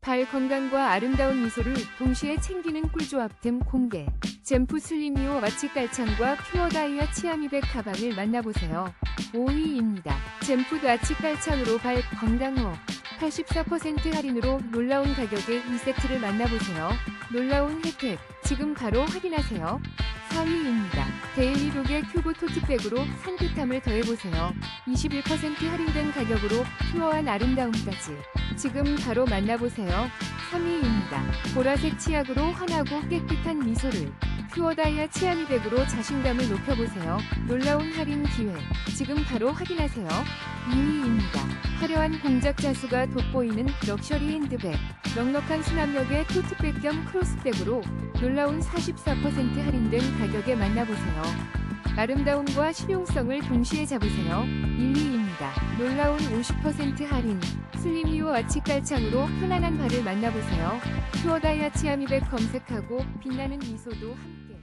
발 건강과 아름다운 미소를 동시에 챙기는 꿀조합 등 공개. 젠프 슬리미오 마치 깔창과 퓨어 다이아 치아미백 가방을 만나보세요. 5위입니다. 젠프 아치 깔창으로 발 건강 후84% 할인으로 놀라운 가격에 이 세트를 만나보세요. 놀라운 혜택 지금 바로 확인하세요. 4위입니다. 데일리룩의 큐브 토트백으로 산뜻함을 더해보세요. 21% 할인된 가격으로 퓨어한 아름다움까지 지금 바로 만나보세요. 3위입니다. 보라색 치약으로 환하고 깨끗한 미소를 퓨어 다이아 치아미백으로 자신감을 높여보세요. 놀라운 할인 기회 지금 바로 확인하세요. 2위입니다. 화려한 공작 자수가 돋보이는 럭셔리 핸드백 넉넉한 수납력의 토트백 겸 크로스백으로 놀라운 44% 할인된 가격에 만나보세요. 아름다움과 실용성을 동시에 잡으세요. 1위입니다. 놀라운 50% 할인 슬림이오 아치 깔창으로 편안한 발을 만나보세요. 퓨어 다이아 치아미백 검색하고 빛나는 미소도 함께